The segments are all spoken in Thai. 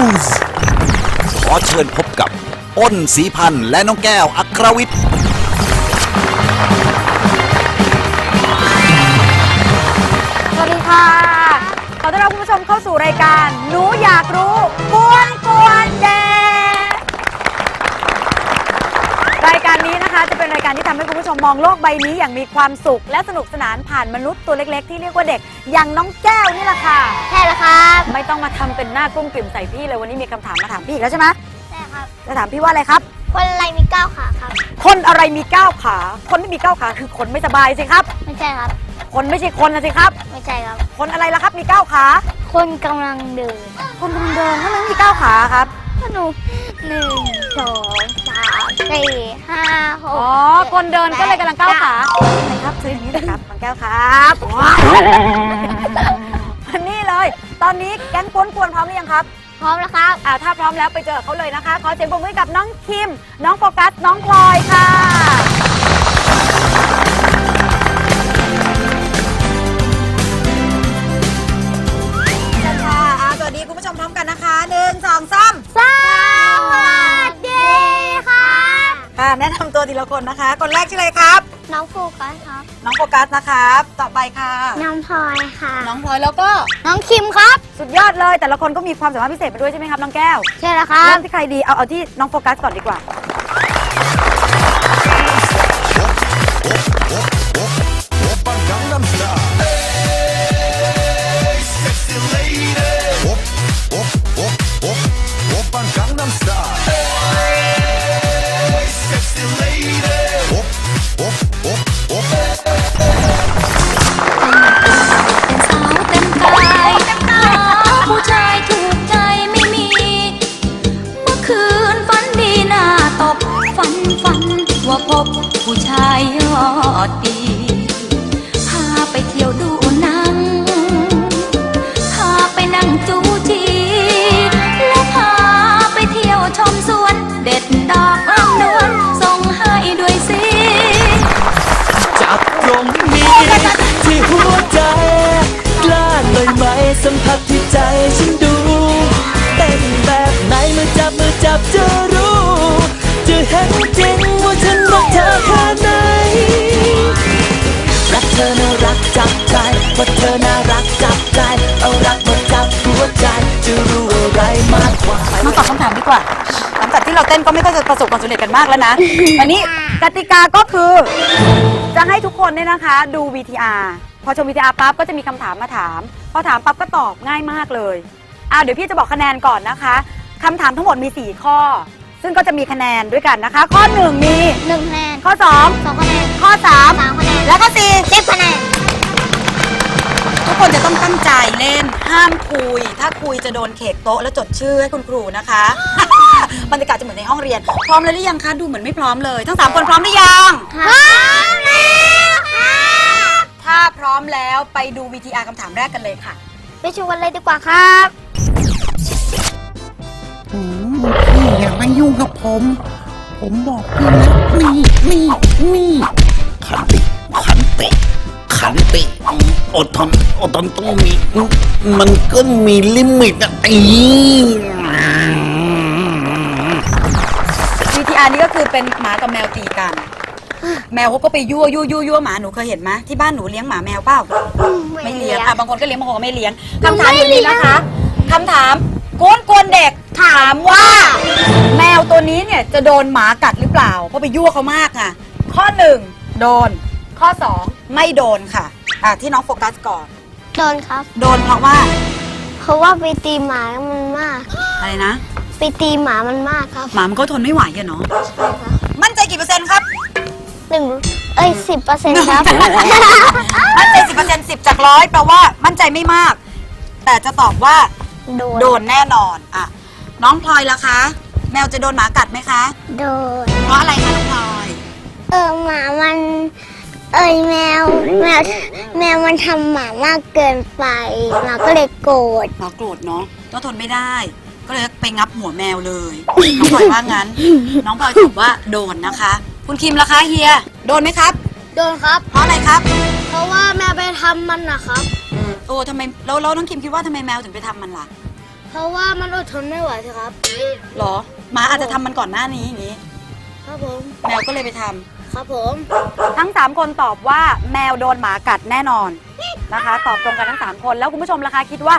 อูสขอเชิญพบกับอ้นสีพันธ์และน้องแก้วอัครวิทย์ สวัสดีค่ะ ขอต้อนรับคุณผู้ชมเข้าสู่รายการ หนูอยากรู้กวนกวนเดรายการนี้นะคะจะเป็นรายการที่ทำให้คุณผู้ชมมองโลกใบนี้อย่างมีความสุข และสนุกสนานผ่านมนุษย์ตัวเล็กๆ ที่เรียกว่าเด็ก อย่างน้องแก้วนี่แหละค่ะ ใช่แล้วครับไม่ต้องมาทำเป็นหน้ากลุ้มกลิ่มใส่พี่เลยวันนี้มีคำถามมาถามพี่อีกแล้วใช่ไหมใช่ครับ จะถามพี่ว่าอะไรครับ คนอะไรมีเก้าขาครับ คนอะไรมีก้าวขา คนไม่มีก้าวขาคือคนไม่สบายสิครับ ไม่ใช่ครับ คนไม่ใช่คนนะสิครับ ไม่ใช่ครับ คนอะไรล่ะครับมีก้าวขา คนกำลังเดินคนกำลังเดินทำไมไม่มีก้าวขาครับก็หนูหนึ่งสอง สามสี่ห้าหกอ๋อ คนเดินก็เลยกำลังก้าวขาไหนครับซื้ออย่างนี้นะครับบางแก้วครับว้าวมันนี่เลย ตอนนี้แก๊งกวนกวนพร้อมหรือยังครับ พร้อมแล้วครับอ่าถ้าพร้อมแล้วไปเจอเขาเลยนะคะ ขอเสียงปรบมือให้กับน้องคิม น้องโฟกัส น้องพลอยค่ะเชิญค่ะอ่าสวัสดีคุณผู้ชมพร้อมกันนะคะหนึ่งสองสาม แนะนำตัวทีละคนนะคะ คนแรกชื่ออะไรครับ น้องฟูกัสครับ น้องโฟกัสนะครับ ต่อไปค่ะ น้องพลอยค่ะ น้องพลอยแล้วก็น้องคิมครับ สุดยอดเลย แต่ละคนก็มีความสามารถพิเศษไปด้วยใช่ไหมครับน้องแก้วใช่แล้วครัเริ่บ มที่ใครดีเอาเอาที่น้องโฟกัสก่อนดีกว่า จะเห็นจริงว่าฉันรักเธอแค่ไหน รักเธอน่ารักจับใจ ว่าเธอน่ารักจับใจ เอารักมาจับหัวใจ จะรู้อะไรมากกว่า มาตอบคำถามดีกว่า หลังจากที่เราเต้นก็ไม่ค่อยจะประสบความสำเร็จกันมากแล้วนะ วันนี้กติกาก็คือ จะให้ทุกคนเนี่ยนะคะดู VTR พอชม VTR ปั๊บก็จะมีคำถามมาถาม พอถามปั๊บก็ตอบง่ายมากเลยอ่าเดี๋ยวพี่จะบอกคะแนนก่อนนะคะคำถามทั้งหมดมี 4 ข้อ ซึ่งก็จะมีคะแนนด้วยกันนะคะ ข้อ 1 มี หนึ่งคะแนนข้อ สองคะแนน2 ข้อ สามคะแนน3และข้อสิบคะแนน4ทุกคนจะต้องตั้งใจเล่นห้ามคุย ถ้าคุยจะโดนเขกโต๊ะแล้วจดชื่อให้คุณครูนะคะ บรรยากาศจะเหมือนในห้องเรียน พร้อมแล้วหรือยังคะดูเหมือนไม่พร้อมเลย ทั้งสามคนพร้อมหรือยังพร้อมแล้วค่ะถ้าพร้อมแล้วไปดู VTR คำถามแรกกันเลยค่ะ ไปชมกันเลยดีกว่าครับอืม พี่อย่ามายุ่งกับผม ผมบอกพี่แล้วนี่นี่นี่ขันติ ขันติ ขันติอืมอดทน อดทนต้องมีอืมมันก็มีลิมิตอะอี VTR นี้ก็คือเป็นหมากับแมวตีกัน แมวเขาก็ไปยั่วยั่วยั่วยั่วหมาหนูเคยเห็นไหมที่บ้านหนูเลี้ยงหมาแมวเปล่าไม่เลี้ยงอะบางคนก็เลี้ยงบางคนก็ไม่เลี้ยงคำถามอยู่นี้นะคะคำถามกวนกวนเด็ก ถามว่า แมวตัวนี้เนี่ยจะโดนหมากัดหรือเปล่า เพราะไปยั่วเขามากอะ ข้อหนึ่งโดน ข้อสองไม่โดนค่ะ อะที่น้องโฟกัสก่อน โดนครับ โดนเพราะว่าเพราะว่าไปตีหมามันมาก อะไรนะ ไปตีหมามันมากครับหมามันก็ทนไม่ไหวอะเนาะใช่ครับมั่นใจกี่เปอร์เซ็นต์ครับ หนึ่งเอเอ้ยสิบเปอร์เซ็นต์ครับ มั่นใจสิบเปอร์เซ็นต์สิบจากร้อยแปลว่ามั่นใจไม่มาก แต่จะตอบว่า โดน โดนแน่นอน อะ น้องพลอยล่ะคะ แมวจะโดนหมากัดไหมคะ โดน เพราะอะไรคะน้องพลอย เออหมามัน เอ้ยแมวแมวแมวมันทำหมามากเกินไปหมาก็เลยโกรธหมาโกรธเนาะก็ทนไม่ได้ ก็เลยไปงับหัวแมวเลย น้องพลอยว่างั้น น้องพลอยตอบว่าโดนนะคะ คุณคิมล่ะคะเฮีย โดนไหมครับ โดนครับ เพราะอะไรครับ เพราะว่าแมวไปทำมันนะครับ โอ้ทำไมแล้วแล้วน้องคิมคิดว่าทำไมแมวถึงไปทำมันล่ะ เพราะว่ามันอดทนไม่ไหวสิครับ หรอหมาอาจจะทำมันก่อนหน้านี้อย่างนี้ ครับผม แมวก็เลยไปทำครับผม ทั้ง 3 คนตอบว่าแมวโดนหมากัดแน่นอนนะคะ ตอบตรงกันทั้ง 3 คนแล้วคุณผู้ชมล่ะคะคิดว่า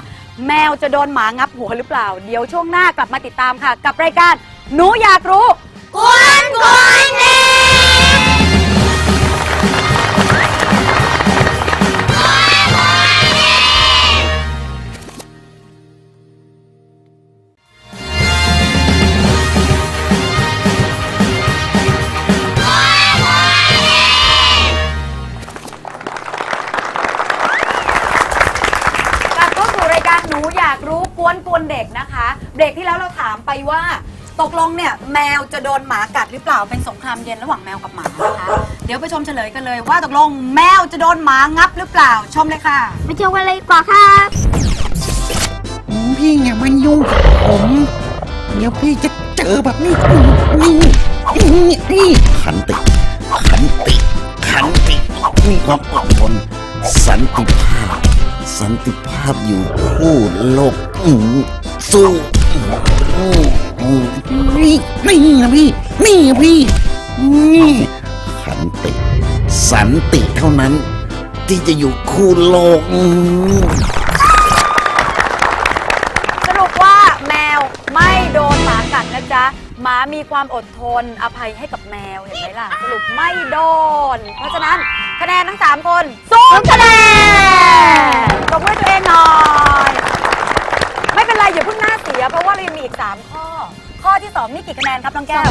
แมวจะโดนหมางับหัวหรือเปล่า เดี๋ยวช่วงหน้ากลับมาติดตามค่ะ กับรายการหนูอยากรู้ กวนกวนเด็ นูอยากรู้กวนกวนเด็กนะคะ เบรกที่แล้วเราถามไปว่า ตกลงเนี่ยแมวจะโดนหมากัดหรือเปล่าเป็นสงครามเย็นระหว่างแมวกับหมานะคะ เดี๋ยวไปชมเฉลยกันเลยว่าตกลงแมวจะโดนหมางับหรือเปล่าชมเลยค่ะ ไปชมกันเลยดีกว่าครับพี่อย่ามายุ่งกับผม เดี๋ยวพี่จะเจอแบบนี้นี่นี่นี่ขันติ ขันติ ขันติ มีความอดทนสันติภาพ สันติภาพอยู่คู่โลกสู้นี่นี่นะพี่ นี่พี่ นี่ขันติ สันติเท่านั้น ที่จะอยู่คู่โลก สรุปว่าแมวไม่โดนหมากัดนะจ๊ะ หมามีความอดทนอภัยให้กับแมวเห็นไหมล่ะ สรุปไม่โดน เพราะฉะนั้น คะแนนทั้ง 3 คนศูนย์คะแนนตบมือตัวเองหน่อย ไม่เป็นไรอย่าเพิ่งหน้าเสีย เพราะว่าเรายังมีอีก 3 ข้อ ข้อที่ 2 นี่กี่คะแนนครับน้องแก้ว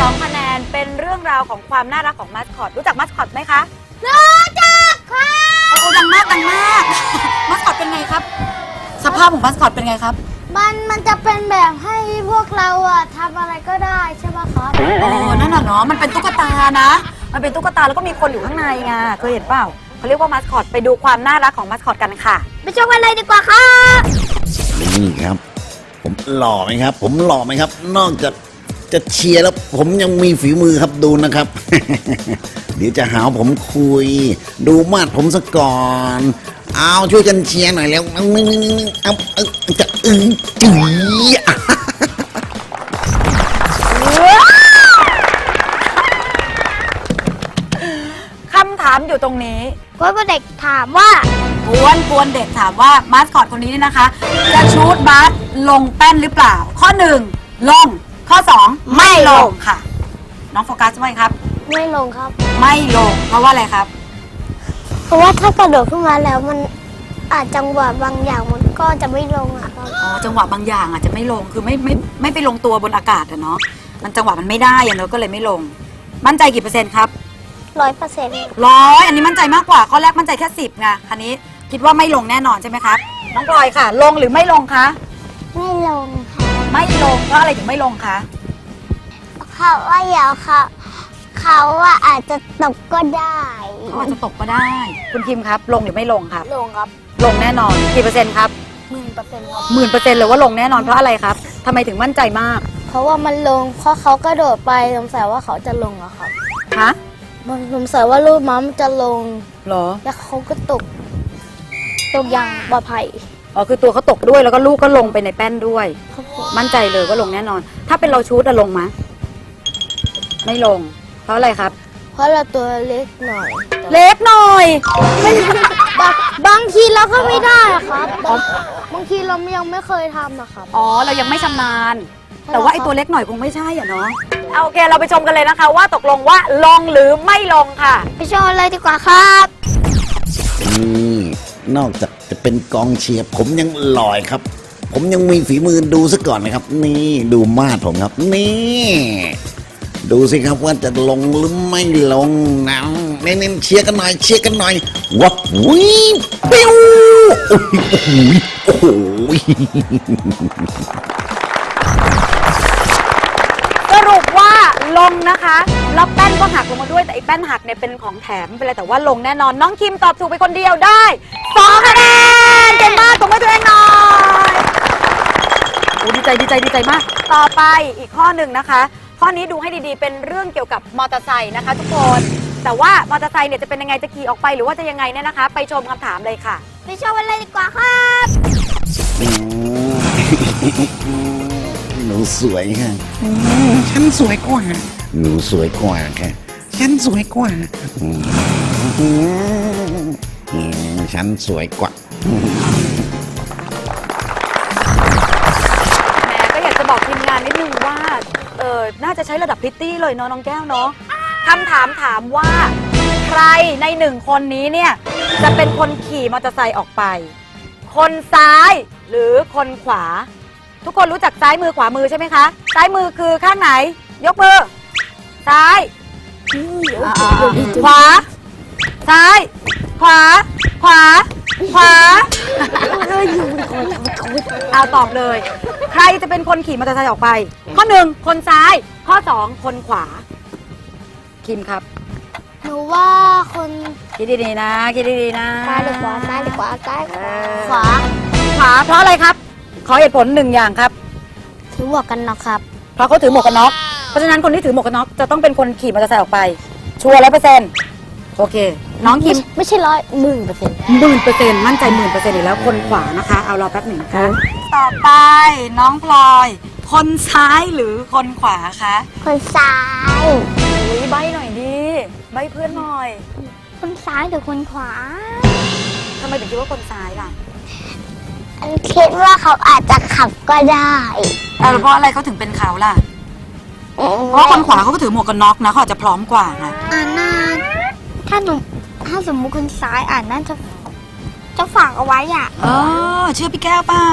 สองคะแนนเป็นเรื่องราวของความน่ารักของมัสคอตรู้จักมัสคอตไหมคะรู้จักค่ะโอ้ดังมากดังมาก มัสคอตเป็นไงครับ สภาพของมัสคอตเป็นไงครับ มันมันจะเป็นแบบให้พวกเราอะทำอะไรก็ได้ใช่ไหมครับอ๋อนั่นน่ะเนาะมันเป็นตุ๊กตานะ มันเป็นตุ๊กตาแล้วก็มีคนอยู่ข้างในไงเคยเห็นเปล่าเขาเรียกว่ามัสคอตไปดูความน่ารักของมัสคอตกันค่ะ ไปชมกันเลยดีกว่าครับนี่ครับ ผมหล่อไหมครับ ผมหล่อไหมครับ นอกจากจะเชียร์แล้วผมยังมีฝีมือครับดูนะครับ เดี๋ยวจะหาว่าผมคุย ดูมาดผมซะก่อน เอาช่วยกันเชียร์หน่อยแล้วเอาเอาเอาจะอึ้งจุ๋ย อยู่ตรงนี้ กวนเด็กถามว่ากวนกวนเด็กถามว่ามาสคอตคนนี้เนี่ยนะคะ จะชูดบาสลงแป้นหรือเปล่า ข้อ1ลง ข้อ2ไม่ลงค่ะ น้องโฟกัสว่าไงครับ ไม่ลงครับ ไม่ลง เพราะว่าอะไรครับ เพราะว่าถ้ากระโดดขึ้นมาแล้วมันอาจจังหวะบางอย่างมันก็จะไม่ลงอะครับ อ๋อจังหวะบางอย่างอาจจะไม่ลงคือไม่ไม่ไม่ไปลงตัวบนอากาศอะเนาะมันจังหวะมันไม่ได้อะเนาะก็เลยไม่ลง มั่นใจกี่เปอร์เซ็นต์ครับ ร้อยเปอร์เซ็นต์ร้อยอันนี้มั่นใจมากกว่าข้อแรกมั่นใจแค่สิบไงคันนี้คิดว่าไม่ลงแน่นอนใช่ไหมครับน้องพลอยค่ะ ลงหรือไม่ลงคะไม่ลงค่ะไม่ลงเพราะอะไรถึงไม่ลงคะเขาว่าเดี๋ยวเขาเขาว่าอาจจะตกก็ได้เขาอาจจะตกก็ได้ คุณคิมครับ ลงหรือไม่ลงครับ ลงครับลงแน่นอนกี่เปอร์เซ็นต์ครับหมื่นเปอร์เซ็นต์ครับหมื่นเปอร์เซ็นต์เลยว่าลงแน่นอนเพราะอะไรครับทำไมถึงมั่นใจมาก เพราะว่ามันลงเพราะเขากระโดดไปสงสัยว่าเขาจะลงอะครับฮะ มันสงสัยว่าลูกม้ามันจะลง เหรอ แล้วเขาก็ตก ตกอย่างปลอดภัยอ๋อคือตัวเขาตกด้วยแล้วก็ลูกก็ลงไปในแป้นด้วย ครับผมมั่นใจเลยว่าลงแน่นอน ถ้าเป็นเราชูดอะลงมะไม่ลง เพราะอะไรครับ เพราะเราตัวเล็กหน่อย เล็กหน่อยบางบางทีเราก็ไม่ได้อะครับบางบางทีเรายังไม่เคยทำอะครับ อ๋อเรายังไม่ชำนาญ แต่ว่าไอ้ตัวเล็กหน่อยคงไม่ใช่อะเนาะ เอาโอเคเราไปชมกันเลยนะคะ ว่าตกลงว่าลงหรือไม่ลงค่ะ ไปโชว์เลยดีกว่าครับ นี่นอกจากจะเป็นกองเชียร์ผมยังหล่อยครับ ผมยังมีฝีมือดูซะก่อนนะครับ นี่ดูมาดผมครับ นี่ ดูสิครับว่าจะลงหรือไม่ลงนะเน้นๆเชียร์กันหน่อยเชียร์กันหน่อยวับวิวปิ้วโอ้โหโอ้โหส ลงนะคะแล้วแป้นก็หักลงมาด้วยแต่ไอ้แป้นหักเนี่ยเป็นของแถมไม่เป็นไรแต่ว่าลงแน่นอน น้องคิมตอบถูกไปคนเดียวได้สองคะแนนเก่งมากตบมือตัวเองหน่อยโอ้ดีใจดีใจดีใจมาก ต่อไปอีกข้อหนึ่งนะคะ ข้อนี้ดูให้ดีๆ เป็นเรื่องเกี่ยวกับมอเตอร์ไซค์นะคะทุกคน แต่ว่ามอเตอร์ไซค์เนี่ยจะเป็นยังไงจะขี่ออกไปหรือว่าจะยังไงเนี่ยนะคะ ไปชมคำถามเลยค่ะ ไปชมกันเลยดีกว่าครับ หนูสวยค่ะอืมฉันสวยกว่า หนูสวยกว่าค่ะ ฉันสวยกว่าอืมฉันสวยกว่า แหมก็อยากจะบอกทีมงานนิดนึงว่า เออน่าจะใช้ระดับพริตตี้เลยเนาะน้องแก้วเนาะคำถามถามว่า ใครในหนึ่งคนนี้เนี่ย จะเป็นคนขี่มอเตอร์ไซค์ออกไป คนซ้ายหรือคนขวา ทุกคนรู้จักซ้ายมือขวามือใช่ไหมคะ ซ้ายมือคือข้างไหน ยกมือ ซ้ายอ่าๆขวา ซ้าย ขวา ขวา ขวา เอาตอบเลย ใครจะเป็นคนขี่มอเตอร์ไซค์ออกไป ข้อหนึ่งคนซ้าย ข้อสองคนขวา คิมครับ หนูว่าคนคิดดีๆนะ คิดดีๆนะซ้ายหรือขวาซ้ายหรือขวาซ้ายขวาขวา ขวาเพราะอะไรครับ ขอเหตุผลหนึ่งอย่างครับ ถือหมวกกันน็อกครับ เพราะเขาถือหมวกกันน็อก เพราะฉะนั้นคนที่ถือหมวกกันน็อกจะต้องเป็นคนขี่มอเตอร์ไซค์ออกไป ชัวร์ร้อยเปอร์เซ็นต์โอเค น้องคิมไม่ใช่ร้อยหมื่นเปอร์เซ็นต์หมื่นเปอร์เซ็นต์มั่นใจหมื่นเปอร์เซ็นต์อีกแล้วคนขวานะคะ เอารอแป๊บหนึ่งค่ะ ต่อไปน้องพลอย คนซ้ายหรือคนขวาคะคนซ้ายอุ้ยใบหน่อยดิใบเพื่อนหน่อย คนซ้ายหรือคนขวาทำไมถึงคิดว่าคนซ้ายล่ะอัน คิดว่าเขาอาจจะขับก็ได้อะแล้วเพราะอะไรเขาถึงเป็นเขาล่ะ เพราะว่าคนขวาเขาก็ถือหมวกกันน็อกนะเขาอาจจะพร้อมกว่าไงอ่าน่าถ้าหนูถ้าสมมุติคนซ้ายอ่านน่าจะ จะฝากเอาไว้อะ เออ เชื่อพี่แก้วเปล่า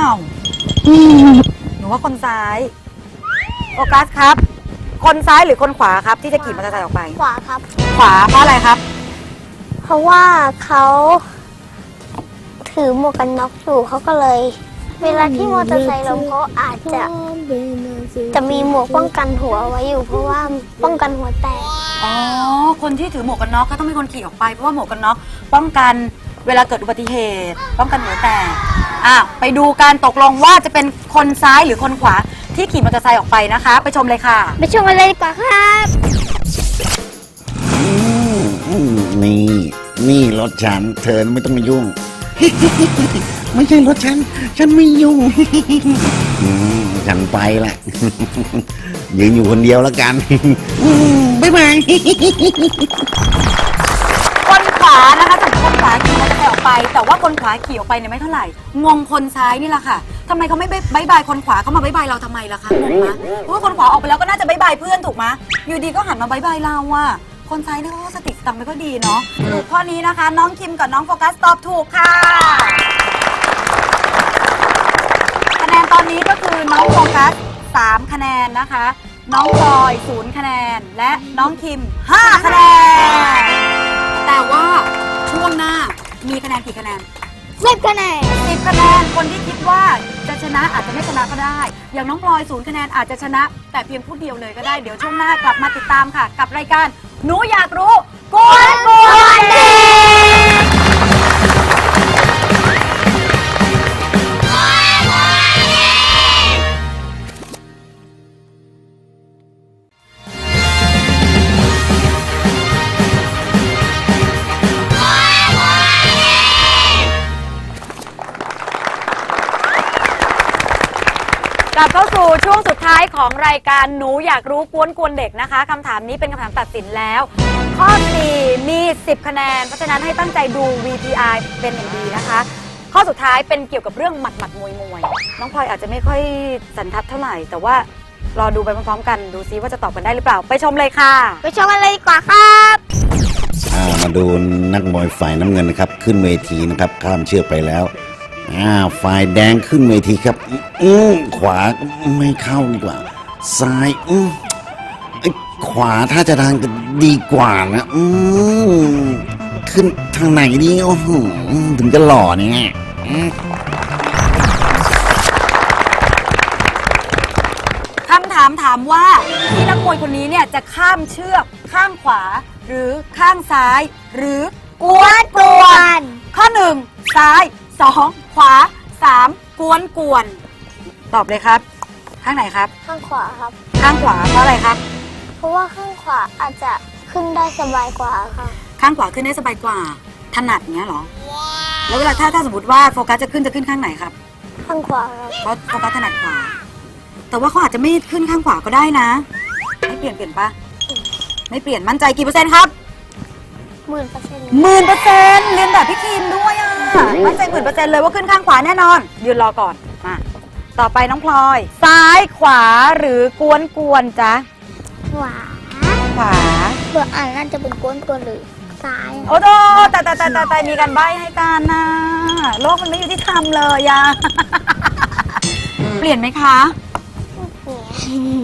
หนูว่าคนซ้ายโฟกัสครับ คนซ้ายหรือคนขวาครับ ที่จะขี่มอเตอร์ไซค์ออกไป ขวาครับ ขวาเพราะอะไรครับ เพราะว่าเขา ถือหมวกกันน็อกอยู่เขาก็เลย เวลาที่มอเตอร์ไซค์ล้มเขาอาจจะจะมีหมวกป้องกันหัวไว้อยู่ เพราะว่าป้องกันหัวแตกอ๋อคนที่ถือหมวกกันน็อกก็ต้องเป็นคนขี่ออกไปเพราะว่าหมวกกันน็อกป้องกันเวลาเกิดอุบัติเหตุ ป้องกันหัวแตกอะไปดูการตกลงว่าจะเป็นคนซ้ายหรือคนขวาที่ขี่มอเตอร์ไซค์ออกไปนะคะ ไปชมเลยค่ะ ไปชมกันเลยดีกว่าครับอืมนี่นี่รถฉันเธอไม่ต้องมายุ่ง ไม่ใช่รถฉัน ฉันไม่ยุ่งอืมฉันไปละยืนอยู่คนเดียวแล้วกันอืมบ๊ายบาย คนขวานะคะสมมติคนขวาขี่มอเตอร์ไซค์ออกไป แต่ว่าคนขวาขี่ออกไปเนี่ยไม่เท่าไหร่ งงคนซ้ายนี่แหละค่ะทำไมเขาไม่บายบายคนขวาเขามาบายบายเราทำไมล่ะคะงงมะเพราะว่าคนขวาออกไปแล้วก็น่าจะบายบายเพื่อนถูกมะอยู่ดีก็หันมาบายบายเราอะ คนซ้ายนี่เขาก็สติสตังค์ไม่ก็ดีเนาะถูกข้อนี้นะคะ น้องคิมกับน้องโฟกัสตอบถูกค่ะคะแนนตอนนี้ก็คือน้องโฟกัส3คะแนนนะคะ น้องพลอย0คะแนน และน้องคิม 5 คะแนน แต่ว่าช่วงหน้ามีคะแนนกี่คะแนน สิบคะแนน10คะแนนคนที่คิดว่าจะชนะอาจจะไม่ชนะก็ได้ อย่างน้องพลอย0คะแนนอาจจะชนะ แต่เพียงผู้เดียวเลยก็ได้ เดี๋ยวช่วงหน้ากลับมาติดตามค่ะ กับรายการหนูอยากรู้กวนกวนเด็ก ของรายการหนูอยากรู้กวนกวนเด็กนะคะคำถามนี้เป็นคำถามตัดสินแล้ว ข้อ 4 มี 10 คะแนน เพราะฉะนั้นให้ตั้งใจดู VTR เป็นอย่างดีนะคะ ข้อสุดท้ายเป็นเกี่ยวกับเรื่องหมัดหมัดมวยมวยน้องพลอยอาจจะไม่ค่อยสันทัดเท่าไหร่ แต่ว่ารอดูไปพร้อมๆกันดูซิว่าจะตอบกันได้หรือเปล่า ไปชมเลยค่ะ ไปชมกันเลยดีกว่าครับ อ่ามาดูนักมวยฝ่ายน้ำเงินนะครับ ขึ้นเวทีนะครับ ข้ามเชือกไปแล้ว อ่าฝ่ายแดงขึ้นเวทีครับ อืมขวาไม่เข้าดีกว่า ซ้าย อืมเอ้ยขวาถ้าจะทางจะดีกว่านะ อืมขึ้นทางไหนดีโอ้โหถึงจะหล่อเนี่ยคำถามถามว่าที่นักมวยคนนี้เนี่ยจะข้ามเชือก ข้างขวา หรือข้างซ้าย หรือกวนกวนข้อหนึ่งซ้ายสอง ขวาสามกวนกวน ตอบเลยครับ ข้างไหนครับ ข้างขวาครับ ข้างขวาเพราะอะไรครับ เพราะว่าข้างขวาอาจจะขึ้นได้สบายกว่าค่ะ ข้างขวาขึ้นได้สบายกว่าถนัดเนี้ยเหรอ แล้วเวลาถ้าถ้าสมมติว่าโฟกัสจะขึ้นจะขึ้นข้างไหนครับ ข้างขวาครับเพราะโฟกัสถนัดขวา แต่ว่าเขาอาจจะไม่ขึ้นข้างขวาก็ได้นะ ไม่เปลี่ยนเปลี่ยนปะไม่เปลี่ยนมั่นใจกี่เปอร์เซ็นต์ครับ หมื่นเปอร์เซ็นต์หมื่นเปอร์เซ็นต์เรียนแบบพี่คิมด้วยอะมั่นใจหมื่นเปอร์เซ็นต์เลยว่าขึ้นข้างขวาแน่นอน ยืนรอก่อนมาต่อไปน้องพลอย ซ้ายขวาหรือกวนกวนๆจ๊ะขวาขวาเบอร์อ่านน่าจะเป็นก้นตัวหรือซ้ายโอ้โหแต่แต่แต่แต่แต่มีกันใบให้กันนะโลกมันไม่ยุติธรรมเลยอะเปลี่ยนไหมคะ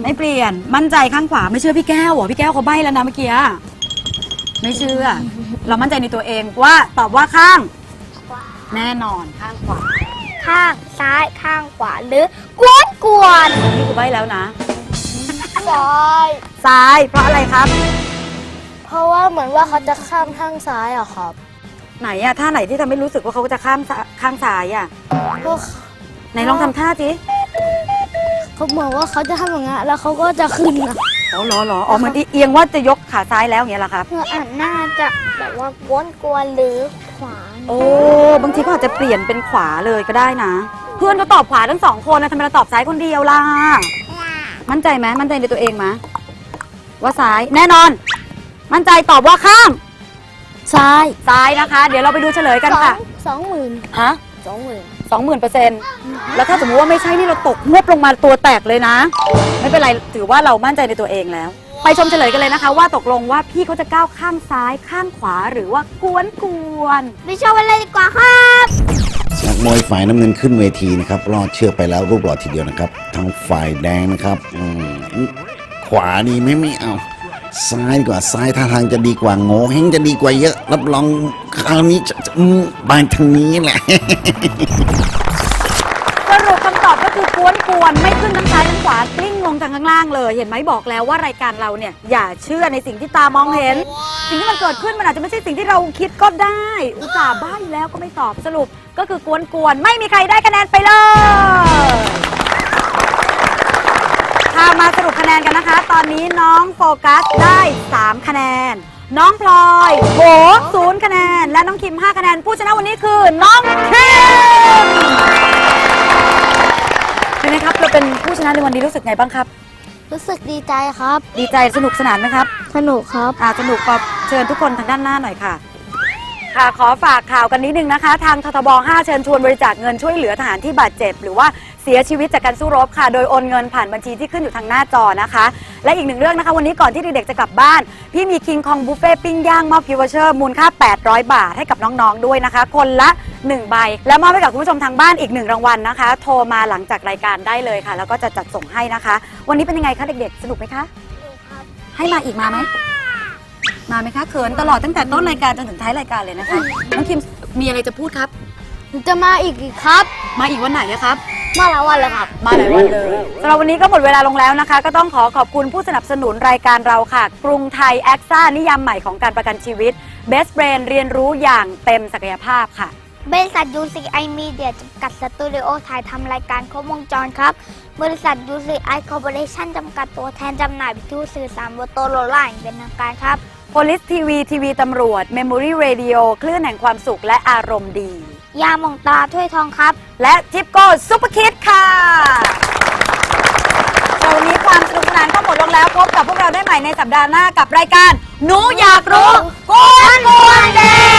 ไม่เปลี่ยน มั่นใจข้างขวาไม่เชื่อพี่แก้วเหรอพี่แก้วเขาใบแล้วนะเมื่อกี้อะ ไม่เชื่อ เรามั่นใจในตัวเองว่าตอบว่าข้าง ขวาแน่นอนข้างขวาข้างซ้ายข้างขวาหรือกวนกวนนี่กูใบแล้วนะ ซ้ายซ้าย เพราะอะไรครับ เพราะว่าเหมือนว่าเขาจะข้ามข้างซ้ายอะครับไหนอะท่าไหนที่ทำให้รู้สึกว่าเขาจะข้ามซ้าข้างซ้ายอะเพราะไหนลองทำท่าสิเขาเหมือนว่าเขาจะทำอย่างนั้นแล้วเขาก็จะขึ้นอะ อ๋อเหรอเหรออ๋อเหมือนเอียงว่าจะยกขาซ้ายแล้วอย่างเงี้ยเหรอครับเพื่ออ่านน่าจะแบบว่าก้นกวนหรือขวาโอ้บางทีก็อาจจะเปลี่ยนเป็นขวาเลยก็ได้นะ เพื่อนก็ตอบขวาทั้งสองคนนะทำไมเราตอบซ้ายคนเดียวล่ะมั่นใจไหมมั่นใจในตัวเองไหมว่าซ้ายแน่นอน มั่นใจตอบว่าข้างซ้ายซ้ายนะคะ เดี๋ยวเราไปดูเฉลยกันสอค่ะงสองหมื่นฮะสองหมื่น สองหมื่นเปอร์เซ็นต์แล้วถ้าสมมติว่าไม่ใช่นี่เราตกงวบลงมาตัวแตกเลยนะ ไม่เป็นไรถือว่าเรามั่นใจในตัวเองแล้ว ไปชมเฉลยกันเลยนะคะ ว่าตกลงว่าพี่เขาจะก้าวข้างซ้ายข้างขวาหรือว่ากวนกวนไปชมกันเลยดีกว่าครับนักมวยฝ่ายน้ำเงินขึ้นเวทีนะครับรอดเชือกไปแล้วรูปหล่อทีเดียวนะครับทางฝ่ายแดงนะครับอืมขวาดีไหมไม่เอา ซ้ายดีกว่าซ้ายท่าทางจะดีกว่าโง่เฮงจะดีกว่าเยอะ รับรองคราวนี้จะจะอืมไปทางนี้แหละ สรุปคำตอบก็คือกวนกวนไม่ขึ้นทั้งซ้ายทั้งขวากลิ้งลงทางข้างล่างเลย เห็นไหมบอกแล้วว่ารายการเราเนี่ยอย่าเชื่อในสิ่งที่ตามองเห็น สิ่งที่มันเกิดขึ้นมันอาจจะไม่ใช่สิ่งที่เราคิดก็ได้ อุตส่าห์ใบ้แล้วก็ไม่ตอบสรุปก็คือกวนกวนไม่มีใครได้คะแนนไปเลย ค่ะมาสรุปคะแนนกันนะคะ ตอนนี้น้องโฟกัสได้ 3 คะแนน น้องพลอยโบศูนย์คะแนน และน้องคิม 5 คะแนน ผู้ชนะวันนี้คือน้องคิมเป็นไงครับเราเป็นผู้ชนะในวันนี้รู้สึกไงบ้างครับ รู้สึกดีใจครับ ดีใจสนุกสนานไหมครับ สนุกครับอ่าสนุกก็เชิญทุกคนทางด้านหน้าหน่อยค่ะ ค่ะขอฝากข่าวกันนิดนึงนะคะ ทางททบ 5 เชิญชวนบริจาคเงินช่วยเหลือทหารที่บาดเจ็บ หรือว่า เสียชีวิตจากการสู้รบค่ะ โดยโอนเงินผ่านบัญชีที่ขึ้นอยู่ทางหน้าจอนะคะ และอีกหนึ่งเรื่องนะคะ วันนี้ก่อนที่เด็กๆจะกลับบ้าน พี่มีคิงคองบุฟเฟ่ปิ้งย่างมอบกิวเชอร์มูลค่า 800 บาทให้กับน้องๆด้วยนะคะ คนละ 1 ใบ และมอบให้กับคุณผู้ชมทางบ้านอีกหนึ่งรางวัลนะคะ โทรมาหลังจากรายการได้เลยค่ะ แล้วก็จะจัดส่งให้นะคะ วันนี้เป็นยังไงคะเด็กๆ สนุกไหมคะให้มาอีกมาไหมมาไหมคะเขินตลอดตั้งแต่ต้นรายการจนถึงท้ายรายการเลยนะคะน้องคิมมีอะไรจะพูดครับ จะมาอีกอีกครับ มาอีกวันไหนอะครับ มาแล้ววันแล้วครับ มาหลายวันเลยสำหรับวันนี้ก็หมดเวลาลงแล้วนะคะ ก็ต้องขอขอบคุณผู้สนับสนุนรายการเราค่ะ กรุงไทยแอคซ่านิยามใหม่ของการประกันชีวิต Best Brain เรียนรู้อย่างเต็มศักยภาพค่ะ บริษัท UCI Media จำกัดสตูดิโอถ่ายทำรายการครบวงจรครับ บริษัท UCI Corporation จำกัดตัวแทนจำหน่ายวิทยุสื่อสารโมโตโรล่าอย่างเป็นทางการครับ Police TV ทีวีตำรวจ Memory Radio คลื่นแห่งความสุขและอารมณ์ดี ยาหมองตาถ้วยทองครับ และทิปโก้ซุปเปอร์คิดค่ะสำหรับวันนี้ความสนุกสนานก็หมดลงแล้วพบกับพวกเราได้ใหม่ในสัปดาห์หน้ากับรายการหนูอยากรู้กวนกวนเด็